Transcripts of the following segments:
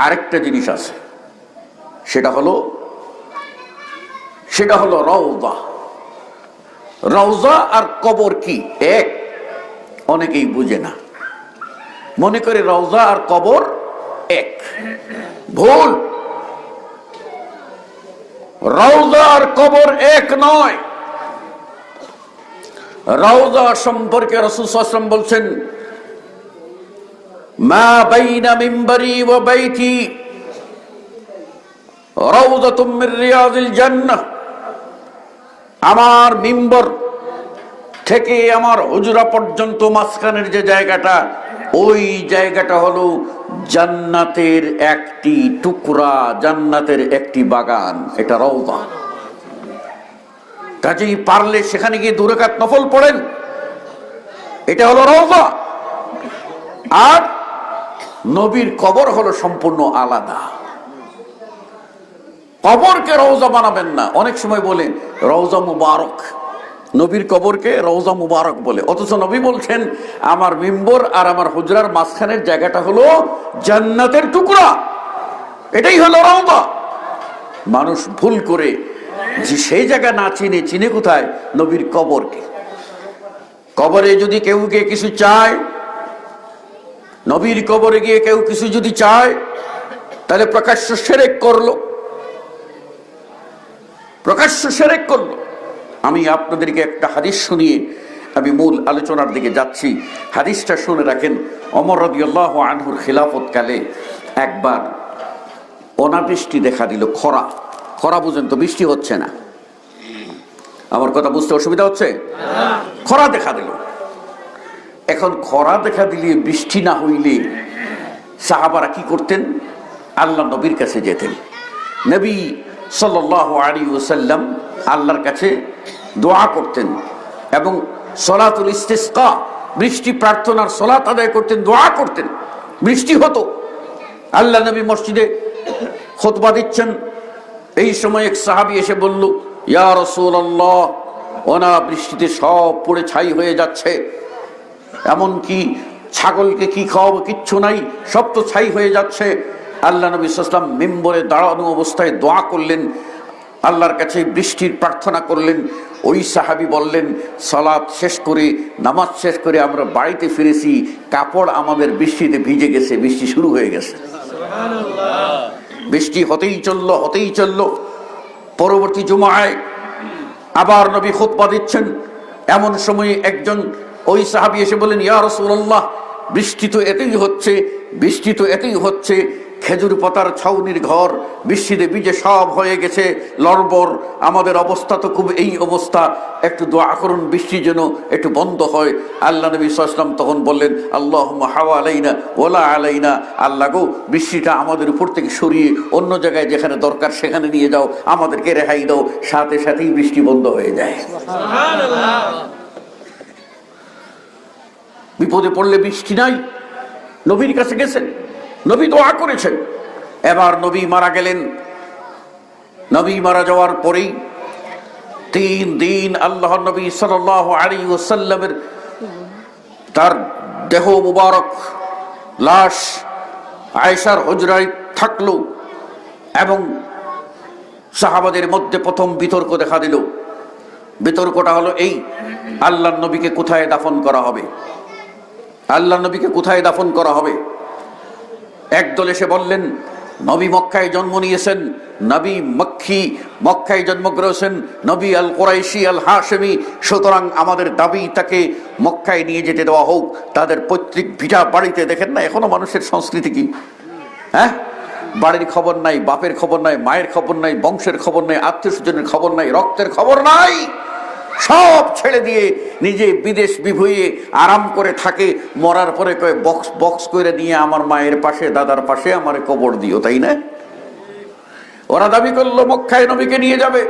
আরেকটা জিনিস আছে। সেটা হলো সেটা হলো রওজা। রওজা আর কবর কি? এক, অনেকেই বুঝে না। মনে করে রওজা আর কবর এক। ভুল। রওজা আর কবর এক নয়। রওজা সম্পর্কে রসুল বলছেন বাইনা মিম্বরি ও বাইতি রওজাতুম মির রিয়াজিল জান্নাহ। আমার মিম্বর থেকে আমার হুজরা পর্যন্ত মাঝখানের যে জায়গাটা, ওই জায়গাটা হলো জান্নাতের একটি টুকরা, জান্নাতের একটি বাগান, এটা রওদা। কাজেই পারলে সেখানে গিয়ে দুরেকাত নফল পড়েন, এটা হলো রওদা। আর নবীর কবর হলো সম্পূর্ণ আলাদা। কবরকে রওজা বানাবেন না। অনেক সময় বলে, রওজা মুবারক। নবীর কবরকে রওজা মুবারক বলে। অথচ নবী বলছেন, আমার মিম্বর আর আমার হুজরার মাঝখানের জায়গাটা হলো জান্নাতের টুকরা। এটাই হলো রওজা। মানুষ ভুল করে যে সেই জায়গা না চিনে চিনে কোথায়? নবীর কবরকে। কবরে যদি কেউ গিয়ে কিছু চায় নবীর কবরে গিয়ে কেউ কিছু যদি চায়, তাহলে প্রকাশ্য সেরেক করল। প্রকাশ্য সেরেক করল। আমি আপনাদেরকে একটা হাদিস শুনিয়ে আমি মূল আলোচনার দিকে যাচ্ছি। হাদিসটা শুনে রাখেন অমর রদিয়াল্লাহ আনহুর খিলাফতকালে একবার অনাবৃষ্টি দেখা দিল, খরা। খরা পর্যন্ত বৃষ্টি হচ্ছে না। আমার কথা বুঝতে অসুবিধা হচ্ছে? খরা দেখা দিল। এখন খরা দেখা দিলে, বৃষ্টি না হইলে সাহাবারা কি করতেন? আল্লাহ নবীর কাছে যেতেন। নবী সাল্লাহ আলী ওসাল্লাম আল্লাহর কাছে দোয়া করতেন এবং সলাতুল ইস্তেস্কা, বৃষ্টি প্রার্থনার সলাত আদায় করতেন, দোয়া করতেন। বৃষ্টি হতো। আল্লাহ নবী মসজিদে খোতবা দিচ্ছেন। এই সময় এক সাহাবি এসে বলল, ইয়া রসুল ওনা বৃষ্টিতে সব পড়ে ছাই হয়ে যাচ্ছে। এমনকি ছাগলকে কি খাওয়াবো কিচ্ছু নাই, সব তো ছাই হয়ে যাচ্ছে। আল্লাহ নবী সাল্লাম মেম্বরে দাঁড়ানো অবস্থায় দোয়া করলেন, আল্লাহর কাছে বৃষ্টির প্রার্থনা করলেন। ওই সাহাবি বললেন সালাদ শেষ করে, নামাজ শেষ করে আমরা বাড়িতে ফিরেছি, কাপড় আমাদের বৃষ্টিতে ভিজে গেছে, বৃষ্টি শুরু হয়ে গেছে। বৃষ্টি হতেই চলল হতেই চলল। পরবর্তী জুমায় আবার নবী খুতবা দিচ্ছেন। এমন সময়ে একজন ওই সাহাবি এসে বলেন ইয়া রসুল্লাহ বৃষ্টি তো এতেই হচ্ছে, বৃষ্টি তো এতেই হচ্ছে, খেজুর পাতার ছাউনির ঘর, বৃষ্টিতে বীজে সব হয়ে গেছে লড়বর আমাদের অবস্থা তো খুব এই অবস্থা, একটু দোয়া করুন বৃষ্টি যেন একটু বন্ধ হয়। আল্লাহ নবী সাল্লাম তখন বললেন আল্লাহ হাওয়া আলাইনা ওলা আলাইনা, আল্লাহ গো, বৃষ্টিটা আমাদের উপর থেকে সরিয়ে অন্য জায়গায় যেখানে দরকার সেখানে নিয়ে যাও, আমাদেরকে রেহাই দাও, সাথে সাথেই বৃষ্টি বন্ধ হয়ে যায়। বিপদে পড়লে বৃষ্টি নাই। নবীর কাছে গেছেন। নবী দোয়া করেছেন। এবার নবী মারা গেলেন। নবী মারা যাওয়ার পরেই তিন দিন আল্লাহ নবী সাল আলী ওসাল্লামের তার দেহ মুবারক, লাশ আয়েশার হজরায় থাকল এবং সাহাবাদের মধ্যে প্রথম বিতর্ক দেখা দিল। বিতর্কটা হলো এই আল্লাহ নবীকে কোথায় দাফন করা হবে? আল্লাহ নবীকে কোথায় দাফন করা হবে? একদল এসে বললেন, নবী মক্কায় জন্ম নিয়েছেন, নবী মক্খি মক্কায় জন্মগ্রহণ নবী আল কোরাইশি আল হাশেমি, সুতরাং আমাদের দাবি তাকে মক্কায় নিয়ে যেতে দেওয়া হোক। তাদের পৈতৃক ভিটা বাড়িতে দেখেন না, এখনও মানুষের সংস্কৃতি কি? হ্যাঁ? বাড়ির খবর নাই, বাপের খবর নাই, মায়ের খবর নাই, বংশের খবর নাই, আত্মীয় স্বজনের খবর নাই, রক্তের খবর নাই। সব ছেড়ে দিয়ে নিজে বিদেশ বিভুয়ে আরাম করে থাকে, মরার পরে কয়ে, বক্স বক্স করে নিয়ে আমার মায়ের পাশে, দাদার পাশে আমার কবর দিও, তাই না? ওরা দাবি করল, মক্কায় নবীকে নিয়ে যাবে।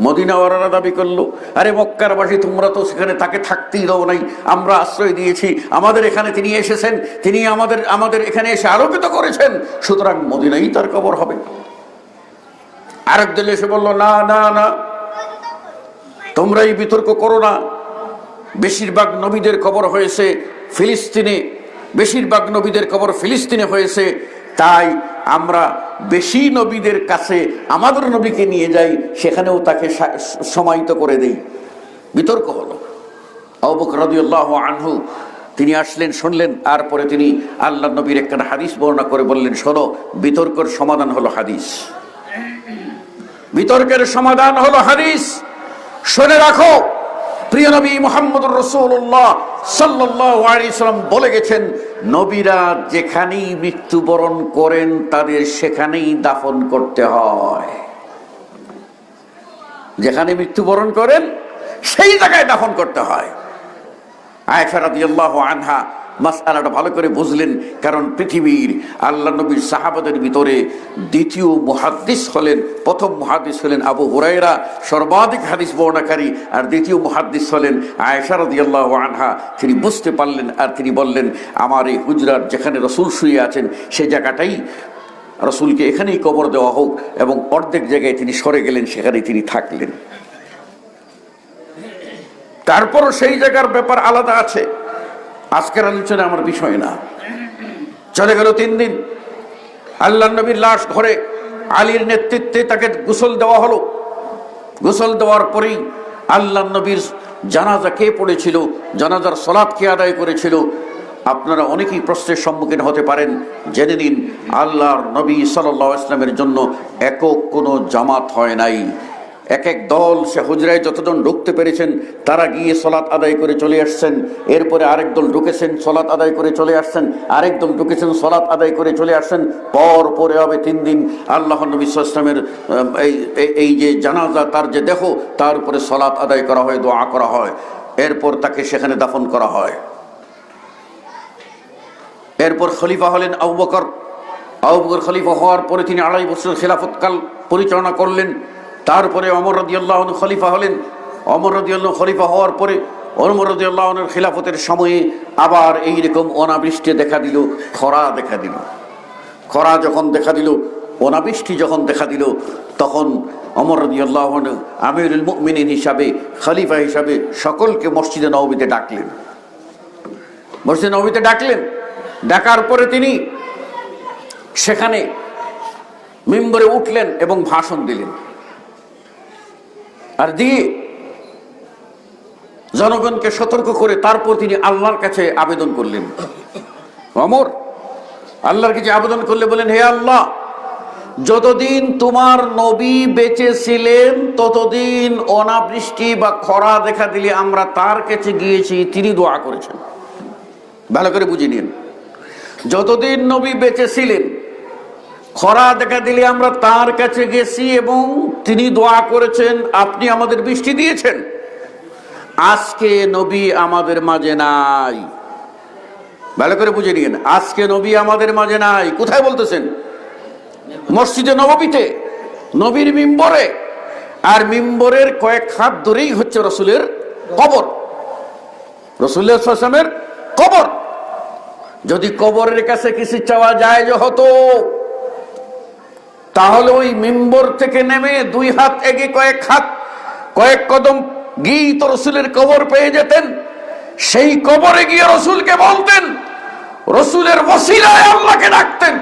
মদিনা ওরা দাবি করল, আরে মক্কার বাসী তোমরা তো সেখানে তাকে থাকতেই দাও নাই, আমরা আশ্রয় দিয়েছি, আমাদের এখানে তিনি এসেছেন, তিনি আমাদের আমাদের এখানে এসে আরোপিত করেছেন, সুতরাং মদিনাই তার কবর হবে। আরেক দল এসে বলল, না না না তোমরা এই বিতর্ক করো না। বেশিরভাগ নবীদের কবর হয়েছে ফিলিস্তিনে। বেশিরভাগ নবীদের কবর ফিলিস্তিনে হয়েছে। তাই আমরা বেশি নবীদের কাছে আমাদের নবীকে নিয়ে যাই, সেখানেও তাকে সমাহিত করে দেই। বিতর্ক হলো। অবক আনহু, তিনি আসলেন, শুনলেন আর পরে তিনি আল্লাহ নবীর একটা হাদিস বর্ণনা করে বললেন, শোনো, বিতর্কের সমাধান হলো হাদিস। বিতর্কের সমাধান হলো হাদিস। শুনে রাখো। প্রিয় নবী মোহাম্মদ রসুল্লাহ সাল্লাম বলে গেছেন, নবীরা যেখানেই মৃত্যুবরণ করেন, তাদের সেখানেই দাফন করতে হয়। যেখানে মৃত্যুবরণ করেন, সেই জায়গায় দাফন করতে হয়। রাদিয়াল্লাহু আনহা মাসআলাটা ভালো করে বুঝলেন, কারণ পৃথিবীর আল্লাহ নবীর সাহাবাদের ভিতরে দ্বিতীয় মুহাদ্দিস হলেন, প্রথম মুহাদ্দিস হলেন আবু হুরায়রা, সর্বাধিক হাদিস বর্ণাকারী, আর দ্বিতীয় মুহাদ্দিস হলেন রাদিয়াল্লাহু আনহা, তিনি বুঝতে পারলেন আর তিনি বললেন, আমার এই হুজরার যেখানে রসুল শুয়ে আছেন সেই জায়গাটাই রসুলকে এখানেই কবর দেওয়া হোক, এবং অর্ধেক জায়গায় তিনি সরে গেলেন সেখানে তিনি থাকলেন। তারপরও সেই জায়গার ব্যাপার আলাদা আছে। আজকের আলোচনা আমার বিষয় না। চলে গেল তিন দিন। আল্লাহ নবীর লাশ ঘরে আলীর নেতৃত্বে তাকে গোসল দেওয়া হলো। গোসল দেওয়ার পরেই আল্লাহ নবীর জানাজা কে পড়েছিল, জানাজার সলাপ কে আদায় করেছিল, আপনারা অনেকেই প্রশ্নের সম্মুখীন হতে পারেন, জেনে নিন, আল্লাহর নবী সাল্লাহ ইসলামের জন্য একক কোনো জামাত হয় নাই। এক এক দল, সে হুজরায় যতজন ঢুকতে পেরেছেন, তারা গিয়ে সলাৎ আদায় করে চলে আসছেন। এরপরে আরেক দল ঢুকেছেন, সলাৎ আদায় করে চলে আসছেন। আরেক দল ঢুকেছেন, সলাৎ আদায় করে চলে আসছেন। পর পরে হবে তিন দিন আল্লাহ নবী ইসলামের এই, এই- যে জানাজা, তার যে দেহ, তার উপরে সলাৎ আদায় করা হয়, দোয়া করা হয়। এরপর তাকে সেখানে দাফন করা হয়। এরপর খলিফা হলেন আবু বকর। আবু বকর খলিফা হওয়ার পরে তিনি আড়াই বছর খেলাফতকাল পরিচালনা করলেন। তারপরে অমর রদিয়াল্লাহ খলিফা হলেন। অমর রদিয়াল্লাহ খলিফা হওয়ার পরে অমর রদিয়াল্লাহনের খেলাফতের সময়ে আবার এই রকম অনাবৃষ্টি দেখা দিল, খরা দেখা দিল। খরা যখন দেখা দিল, অনাবৃষ্টি যখন দেখা দিল, তখন অমর রদিয়াল্লাহ আমিরুল মুমিনিন হিসাবে, খলিফা হিসাবে সকলকে মসজিদে নবীতে ডাকলেন। মসজিদে নবীতে ডাকলেন। ডাকার পরে তিনি সেখানে মেম্বরে উঠলেন এবং ভাষণ দিলেন। আর দিয়ে জনগণকে সতর্ক করে তারপর তিনি আল্লাহর কাছে আবেদন করলেন। অমর, আল্লাহর কাছে আবেদন করলে বলেন, হে আল্লাহ, যতদিন তোমার নবী বেঁচে ছিলেন, ততদিন অনাবৃষ্টি বা খরা দেখা দিলে আমরা তার কাছে গিয়েছি, তিনি দোয়া করেছেন। ভালো করে বুঝে নিন। যতদিন নবী বেঁচে ছিলেন খরা দেখা দিলে আমরা তার কাছে গেছি এবং তিনি দোয়া করেছেন, আপনি আমাদের বৃষ্টি দিয়েছেন। আজকে নবী আমাদের মাঝে নাই। ভালো করে বুঝে নিন আজকে নবী আমাদের মাঝে নাই। কোথায় বলতেছেন? মসজিদে নববীতে, নবীর মিম্বরে। আর মিম্বরের কয়েক হাত ধরেই হচ্ছে রসুলের কবর। রসুলের সাসামের কবর। যদি কবরের কাছে কিছু চাওয়া যায় যে হতো তাহলে ওই মিম্বর থেকে নেমে দুই হাত এগে কয়েক হাত, কয়েক কদম গিয়ে তো রসুলের কবর পেয়ে যেতেন। সেই কবরে গিয়ে রসুলকে বলতেন, রসুলের ওসিলায় আল্লাহকে ডাকতেন।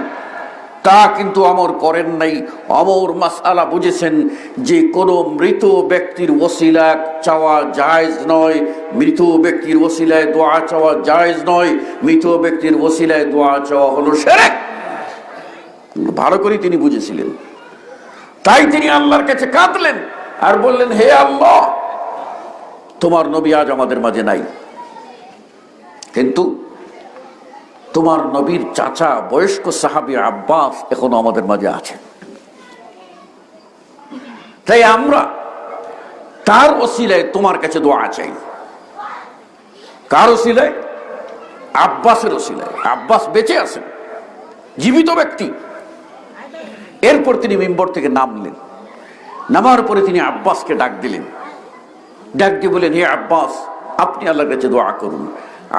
তা কিন্তু অমর করেন নাই। অমর মাসালা বুঝেছেন যে কোনো মৃত ব্যক্তির ওসিলা চাওয়া জায়জ নয়, মৃত ব্যক্তির ওসিলায় দোয়া চাওয়া জায়জ নয়, মৃত ব্যক্তির ওসিলায় দোয়া চাওয়া হলো সেরেক। ভালো করে তিনি বুঝেছিলেন। তাই তিনি আল্লাহর কাছে কাঁদলেন আর বললেন, হে আল্লাহ, তোমার নবী আজ আমাদের মাঝে নাই। কিন্তু তোমার নবীর চাচা, বয়স্ক সাহাবি আব্বাস এখনও আমাদের মাঝে আছে তাই আমরা তার ওসিলায় তোমার কাছে দোয়া চাই। কার ওসিলায়? আব্বাসের ওসিলায়। আব্বাস বেঁচে আছেন, জীবিত ব্যক্তি। এরপর তিনি মেম্বর থেকে নামলেন নামার পরে তিনি আব্বাসকে ডাক দিলেন। ডাক দিয়ে বলেন হে আব্বাস আপনি আল্লাহর কাছে দোয়া করুন।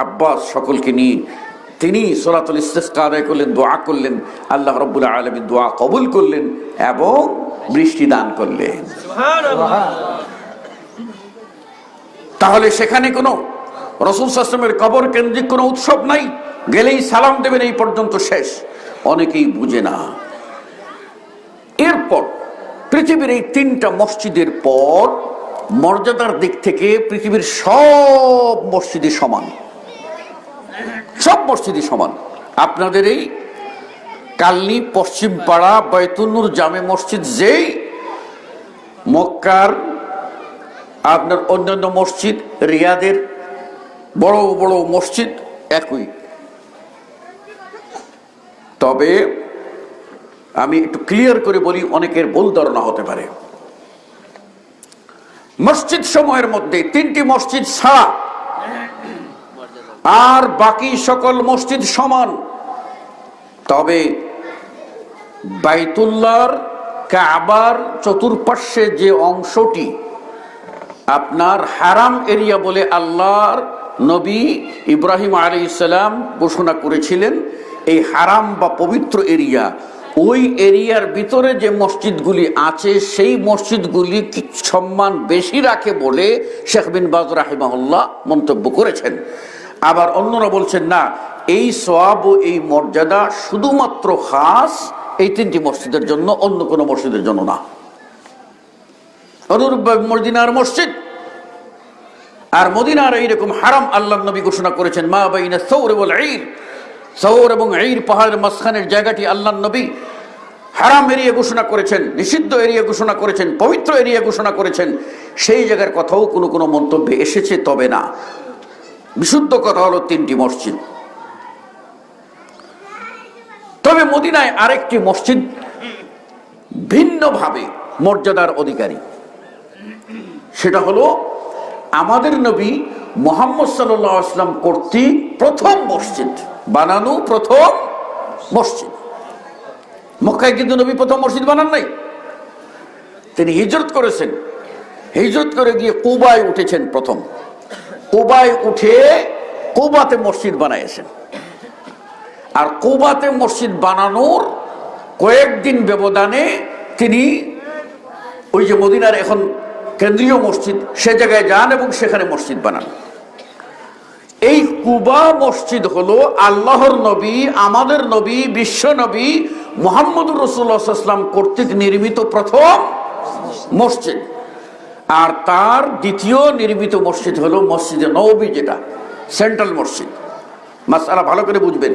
আব্বাস সকলকে নিয়ে তিনি সোলাতুল ইস্তেস্কা আদায় করলেন দোয়া করলেন আল্লাহ রব্বুল আলমী দোয়া কবুল করলেন এবং বৃষ্টি দান করলেন। তাহলে সেখানে কোনো রসুল সাসলামের কবর কেন্দ্রিক কোনো উৎসব নাই। গেলেই সালাম দেবেন এই পর্যন্ত শেষ। অনেকেই বুঝে না। এরপর পৃথিবীর এই তিনটা মসজিদের পর মর্যাদার দিক থেকে পৃথিবীর সব মসজিদই সমান। সব মসজিদই সমান। আপনাদের এই কালনি পশ্চিম পাড়া বয়তুন্নুর জামে মসজিদ যেই, মক্কার, আপনার অন্যান্য মসজিদ, রিয়াদের বড় বড় মসজিদ একই। তবে আমি একটু ক্লিয়ার করে বলি, অনেকের ভুল ধারণা হতে পারে। মসজিদ সময়ের মধ্যে তিনটি মসজিদ ছাড়া আর বাকি সকল মসজিদ সমান। তবে বাইতুল্লাহর কাবার চতুর্পার্শ্বে যে অংশটি আপনার হারাম এরিয়া বলে আল্লাহর নবী ইব্রাহিম আলী ইসলাম ঘোষণা করেছিলেন, এই হারাম বা পবিত্র এরিয়া ওই এরিয়ার ভিতরে যে মসজিদগুলি আছে, সেই মসজিদগুলি সম্মান বেশি রাখে বলে শেখ বিন বাজ রাহিমাহুল্লাহ মন্তব্য করেছেন। আবার অন্যরা বলছেন, না, এই সোয়াব ও এই মর্যাদা শুধুমাত্র খাস এই তিনটি মসজিদের জন্য, অন্য কোনো মসজিদের জন্য না। অনুরূপ মদিনার মসজিদ। আর মদিনার এইরকম হারাম আল্লাহ নবী ঘোষণা করেছেন, মা বাইনা সৌর ঈর সৌর এবং ঈর পাহাড়ের মাঝখানের জায়গাটি আল্লাহ নবী হারাম এরিয়া ঘোষণা করেছেন, নিষিদ্ধ এরিয়া ঘোষণা করেছেন, পবিত্র এরিয়া ঘোষণা করেছেন, সেই জায়গার কথাও কোনো কোনো মন্তব্যে এসেছে, তবে না। বিশুদ্ধ কথা হলো তিনটি মসজিদ। তবে মদিনায় আরেকটি মসজিদ ভিন্নভাবে মর্যাদার অধিকারী। সেটা হলো আমাদের নবী মোহাম্মদ সাল্লাহ আসলাম কর্তৃক প্রথম মসজিদ। বানানো প্রথম মসজিদ। মক্কায় কিন্তু নবী প্রথম মসজিদ বানান নাই। তিনি হিজরত করেছেন। হিজরত করে গিয়ে কুবায় উঠেছেন প্রথম। কুবায় উঠে কুবাতে মসজিদ বানাইছেন। আর কুবাতে মসজিদ বানানোর কয়েকদিন ব্যবধানে তিনি ওই যে মদিনার এখন কেন্দ্রীয় মসজিদ, সে জায়গায় যান এবং সেখানে মসজিদ বানান। এই কুবা মসজিদ হলো আল্লাহর নবী, আমাদের নবী, বিশ্ব নবী মোহাম্মদ রসুল্লাহাম কর্তৃক নির্মিত প্রথম মসজিদ। আর তার দ্বিতীয় নির্মিত মসজিদ হলো মসজিদে নবী যেটা, সেন্ট্রাল মসজিদ। মাসালা ভালো করে বুঝবেন।